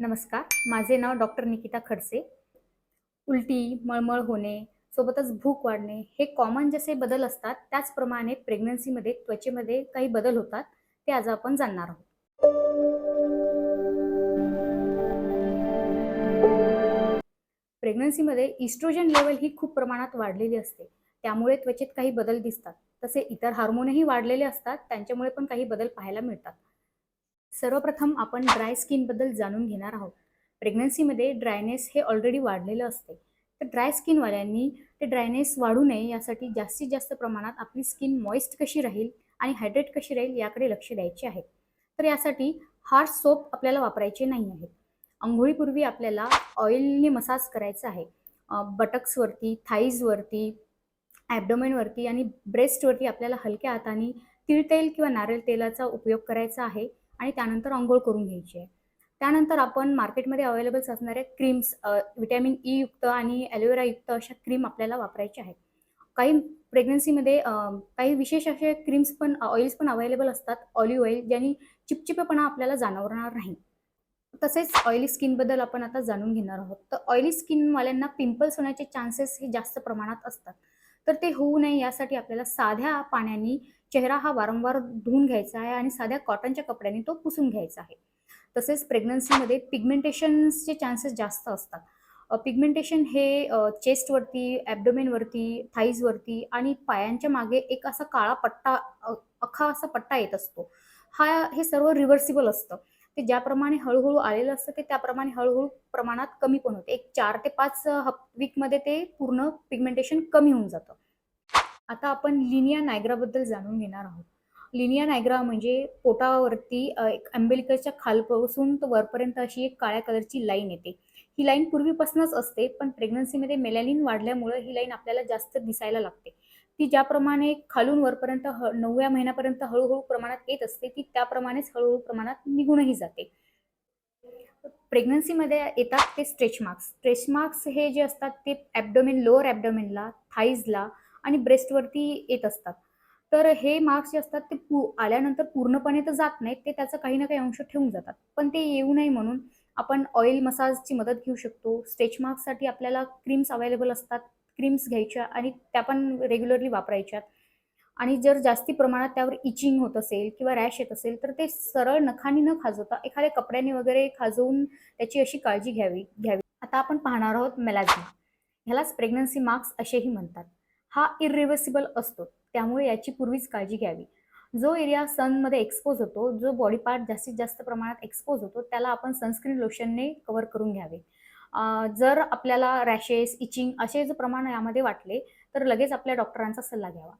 नमस्कार. माझे नाव डॉक्टर निकिता खडसे. उलटी मळमळ होणे सोबतच भूक वाढणे हे कॉमन जसे बदल असतात त्याचप्रमाणे प्रेग्नन्सीमध्ये त्वचेमध्ये काही बदल होतात ते आज आपण जाणणार आहोत. प्रेग्नन्सीमध्ये इस्ट्रोजन लेवल ही खूप प्रमाणात वाढलेली असते. त्यामुळे त्वचेत काही बदल दिसतात. तसे इतर हार्मोनही वाढलेले असतात त्यांच्यामुळे पण काही बदल पाहायला मिळतात. सर्वप्रथम आपण ड्राय स्किनबद्दल जाणून घेणार आहोत. प्रेग्नन्सीमध्ये ड्रायनेस हे ऑलरेडी वाढलेलं असते. तर ड्राय स्किनवाल्यांनी ते ड्रायनेस वाढू नये यासाठी जास्तीत जास्त प्रमाणात आपली स्किन मॉइस्ट कशी राहील आणि हायड्रेट कशी राहील याकडे लक्ष द्यायचे आहे. तर यासाठी हार्ड सोप आपल्याला वापरायचे नाही आहेत. आंघोळीपूर्वी आपल्याला ऑइलने मसाज करायचा आहे. बटक्सवरती थाईजवरती ॲबडोमेनवरती आणि ब्रेस्टवरती आपल्याला हलक्या हाताने तिळतेल किंवा नारळ तेलाचा उपयोग करायचा आहे. आणि त्यानंतर आंघोळ करून घ्यायची आहे. त्यानंतर आपण मार्केटमध्ये अवेलेबल्स असणाऱ्या क्रीम्स विटॅमिन ई e युक्त आणि ॲलोवेरा युक्त अशा क्रीम आपल्याला वापरायच्या आहेत. काही प्रेग्नन्सीमध्ये काही विशेष असे क्रीम्स पण ऑइल्स पण अवेलेबल असतात ऑलिव्ह ऑइल ज्यांनी चिपचिपेपणा आपल्याला जाणवणार नाही. तसेच ऑइली स्किनबद्दल आपण आता जाणून घेणार आहोत. तर ऑइली स्किनवाल्यांना पिंपल्स होण्याचे चान्सेस हे जास्त प्रमाणात असतात. तर ते होऊ नये यासाठी आपल्याला साध्या पाण्याने चेहरा हा वारंवार धुवून घ्यायचा आहे आणि साध्या कॉटनच्या कपड्याने तो पुसून घ्यायचा आहे. तसेच प्रेग्नन्सीमध्ये पिगमेंटेशन्सचे चान्सेस जास्त असतात. पिगमेंटेशन हे चेस्टवरती ॲबडोमेनवरती थाईजवरती आणि पायांच्या मागे एक असा काळा पट्टा अख्खा असा पट्टा येत असतो. हा हे सर्व रिव्हर्सिबल असतं. ते ज्याप्रमाणे हळूहळू आलेलं असतं ते त्याप्रमाणे हळूहळू प्रमाणात कमी पण होते. एक चार ते पाच हप वीकमध्ये ते पूर्ण पिगमेंटेशन कमी होऊन जातं. आता आपण लिनिया नायग्राबद्दल जाणून घेणार आहोत. लिनिया नायग्रा म्हणजे पोटावरती एक अँबेलिकसच्या खालपासून तर वरपर्यंत अशी एक काळ्या कलरची लाईन येते. ही लाईन पूर्वीपासूनच असते पण प्रेग्नन्सीमध्ये मेलॅनिन वाढल्यामुळे ही लाईन आपल्याला जास्त दिसायला लागते. ती ज्याप्रमाणे खालून वरपर्यंत ह नवव्या महिन्यापर्यंत हळूहळू प्रमाणात येत असते ती त्याप्रमाणेच हळूहळू प्रमाणात निघूनही जाते. प्रेग्नन्सीमध्ये येतात ते स्ट्रेच मार्क्स. स्ट्रेच मार्क्स हे जे असतात ते ॲबडोमेन लोअर ॲबडोमेनला थाईजला आणि ब्रेस्टवरती येत असतात. तर हे मार्क्स जे असतात ते पू आल्यानंतर पूर्णपणे तर जात नाहीत ते त्याचा काही ना काही अंश ठेवून जातात. पण ते येऊ नये म्हणून आपण ऑइल मसाजची मदत घेऊ शकतो. स्ट्रेच मार्क्ससाठी आपल्याला क्रीम्स अवेलेबल असतात. क्रीम्स घ्यायच्या आणि त्या पण रेग्युलरली वापरायच्यात. आणि जर जास्ती प्रमाणात त्यावर इचिंग होत असेल किंवा रॅश येत असेल तर ते सरळ नखानी न खाजवता एखाद्या कपड्याने वगैरे खाजवून त्याची अशी काळजी घ्यावी घ्यावी. आता आपण पाहणार आहोत मेलाझिमा ह्यालाच प्रेग्नन्सी मार्क्स असेही म्हणतात. हा इरिव्हर्सिबल असतो. त्यामुळे याची पूर्वीच काळजी घ्यावी. जो एरिया सनमध्ये एक्सपोज होतो जो बॉडी पार्ट जास्तीत जास्त प्रमाणात एक्सपोज होतो त्याला आपण सनस्क्रीन लोशनने कवर करून घ्यावे. जर आपल्याला रॅशेस इचिंग असे जर प्रमाण यामध्ये वाटले तर लगेच आपल्या डॉक्टरांचा सल्ला घ्यावा.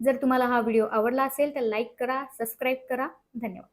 जर तुम्हाला हा व्हिडिओ आवडला असेल तर लाईक करा सबस्क्राईब करा. धन्यवाद.